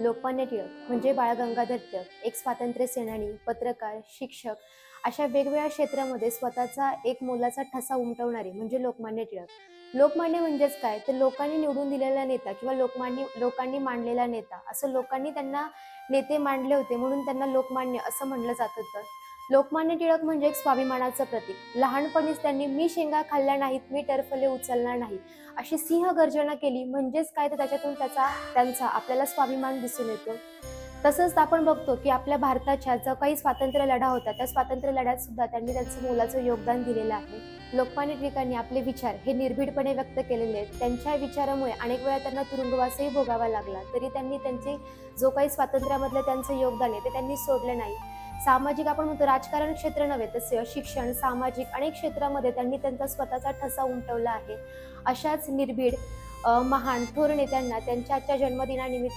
लोकमान्य टिळक म्हणजे बाळ गंगाधर टिळक एक स्वातंत्र्य सेनानी पत्रकार शिक्षक अशा वेगवेगळ्या क्षेत्रामध्ये स्वतःचा एक मोलाचा ठसा उमटवणारे म्हणजे लोकमान्य टिळक. लोकमान्य म्हणजेच काय? तर लोकांनी निवडून दिलेला नेता किंवा लोकमान्य लोकांनी मांडलेला नेता असं लोकांनी त्यांना नेते मांडले होते म्हणून त्यांना लोकमान्य असं म्हणलं जात होतं. लोकमान्य टिळक म्हणजे एक स्वाभिमानाचं प्रतीक. लहानपणीच त्यांनी मी शेंगा खाल्ल्या नाहीत मी टरफले उचलणार नाही अशी सिंह गर्जना केली. म्हणजेच काय? तर त्याच्यातून त्याचा त्यांचा आपल्याला स्वाभिमान दिसून येतो. तसंच आपण बघतो की आपल्या भारताच्या जो काही स्वातंत्र्य लढा होता त्या स्वातंत्र्य लढ्यात सुद्धा त्यांनी त्यांचं मोलाचं योगदान दिलेलं आहे. लोकमान्य टिळकांनी आपले विचार हे निर्भीडपणे व्यक्त केलेले आहेत. त्यांच्या विचारामुळे अनेक वेळा त्यांना तुरुंगवासही भोगावा लागला. तरी त्यांनी त्यांचे जो काही स्वातंत्र्यामधलं त्यांचं योगदान आहे ते त्यांनी सोडलं नाही. सामाजिक आपण म्हणतो राजकारण क्षेत्र नव्हे तसे शिक्षण सामाजिक अनेक क्षेत्रामध्ये त्यांनी त्यांचा स्वतःचा ठसा उमटवला आहे. अशाच निर्भीड महान थोर नेत्यांना त्यांच्या आजच्या जन्मदिनानिमित्त